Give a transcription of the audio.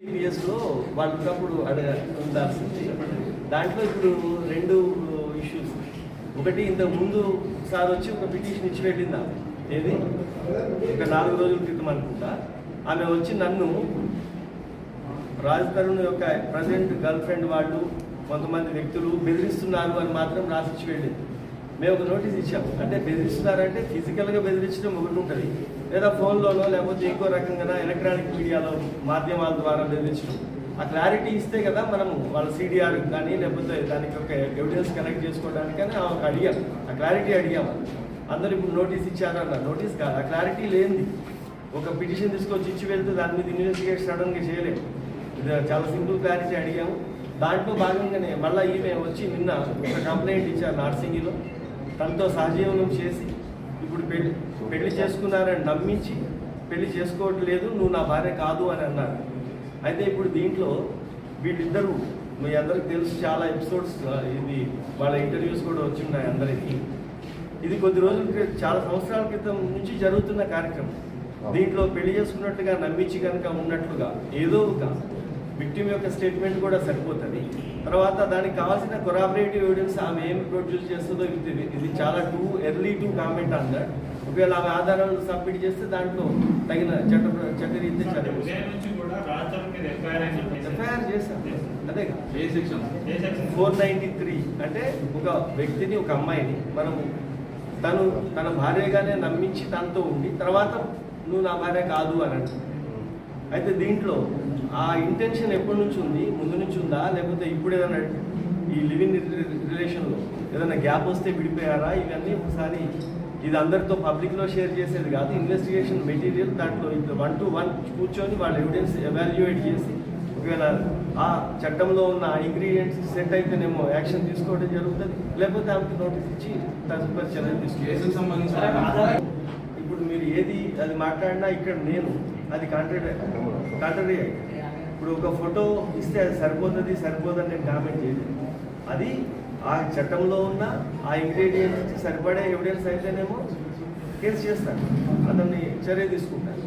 లో వాళ్ళు ఉన్నప్పుడు అడగ ఉండాల్సింది. దాంట్లో ఇప్పుడు రెండు ఇష్యూస్ ఒకటి ఇంతకు ముందు సార్ వచ్చి ఒక పిటిషన్ ఇచ్చి వెళ్ళిందా? ఏది? ఒక నాలుగు రోజుల క్రితం అనుకుంటా. ఆమె వచ్చి నన్ను రాజ్ తరుణ్ యొక్క ప్రజెంట్ గర్ల్ ఫ్రెండ్ వాళ్ళు కొంతమంది వ్యక్తులు బెదిరిస్తున్నారు అని మాత్రం రాసిచ్చి వెళ్ళింది. మేము ఒక నోటీస్ ఇచ్చాము అంటే బెదిరిస్తున్నారంటే ఫిజికల్గా బెదిరించడం ఒకటి ఉంటుంది. లేదా ఫోన్లోనో లేకపోతే ఇంకో రకంగా ఎలక్ట్రానిక్ మీడియాలో మాధ్యమాల ద్వారా బెదిరించడం. ఆ క్లారిటీ ఇస్తే కదా మనము వాళ్ళ సిడిఆర్ కానీ లేకపోతే దానికి ఒక ఎవిడెన్స్ కనెక్ట్ చేసుకోవడానికి కానీ అడిగాం. ఆ క్లారిటీ అడిగాము అందరూ ఇప్పుడు నోటీస్ ఇచ్చారన్న నోటీస్ కాదు. ఆ క్లారిటీ లేనిది. ఒక పిటిషన్ తీసుకొచ్చి ఇచ్చి వెళ్తే దాని మీద ఇన్వెస్టిగేషన్ సడన్గా చేయలేము. ఇది చాలా సింపుల్ క్లారిటీ అడిగాము. దాంట్లో భాగంగానే మళ్ళీ ఈమె వచ్చి నిన్న ఒక కంప్లైంట్ ఇచ్చారు నార్సింగిలో. తనతో సహజీవనం చేసి ఇప్పుడు పెళ్ళి పెళ్ళి చేసుకున్నారని నమ్మించి పెళ్ళి చేసుకోవట్లేదు నువ్వు నా భార్య కాదు అని అన్నారు. అయితే ఇప్పుడు దీంట్లో వీళ్ళిద్దరూ మీ అందరికి తెలుసు చాలా ఎపిసోడ్స్ ఇది వాళ్ళ ఇంటర్వ్యూస్ కూడా వచ్చి ఉన్నాయి అందరికీ. ఇది కొద్ది రోజుల క్రితం చాలా సంవత్సరాల క్రితం నుంచి జరుగుతున్న కార్యక్రమం. దీంట్లో పెళ్ళి చేసుకున్నట్టుగా నమ్మించి కనుక ఉన్నట్లుగా ఏదో ఒక విక్టిమ్ యొక్క స్టేట్మెంట్ కూడా సరిపోతుంది. తర్వాత దానికి కావాల్సిన కొరాబరేటివ్ ఎవిడెన్స్ ఆమె ఏం ప్రొడ్యూస్ చేస్తుందో ఇది ఇది చాలా too early to comment on that ఒకవేళ ఆమె ఆధారాలు సబ్మిట్ చేస్తే దాంట్లో తగిన చట్ట చట్టరీత్యా ఎఫ్ఐఆర్ చేశారు. అదే A section A section? Four ninety three అంటే ఒక వ్యక్తిని ఒక అమ్మాయిని మనము తను తన భార్యగానే నమ్మించి తనతో ఉండి తర్వాత నువ్వు నా భార్య కాదు అని అయితే దీంట్లో ఆ ఇంటెన్షన్ ఎప్పటి నుంచి ఉంది? ముందు నుంచి ఉందా? లేకపోతే ఇప్పుడు ఏదైనా ఈ లివింగ్ రిలేషన్లో ఏదైనా గ్యాప్ వస్తే విడిపోయారా? ఇవన్నీ ఒకసారి ఇది అందరితో పబ్లిక్లో షేర్ చేసేది కాదు. ఇన్వెస్టిగేషన్ మెటీరియల్ దాంట్లో ఇప్పుడు వన్ టు వన్ కూర్చొని వాళ్ళ ఎవిడెన్స్ ఎవాల్యుయేట్ చేసి ఒకవేళ ఆ చట్టంలో ఉన్న ఇంగ్రీడియంట్స్ సెట్ అయితేనేమో యాక్షన్ తీసుకోవడం జరుగుతుంది. లేకపోతే ఆమెకి నోటీస్ ఇచ్చి తదుపరి చర్యలు సంబంధించిన ఇప్పుడు మీరు ఏది అది మాట్లాడినా ఇక్కడ నేను అది కాంట్రడీ కాంట్రడీ ఇప్పుడు ఒక ఫోటో ఇస్తే అది సరిపోతుంది సరిపోదని నేను కామెంట్ చేయలేదు. అది ఆ చట్టంలో ఉన్న ఆ ఇంగ్రీడియంట్స్ నుంచి సరిపడే ఎవిడెన్స్ అయితేనేమో కేసు చేస్తాను. అతన్ని చర్య తీసుకుంటాను.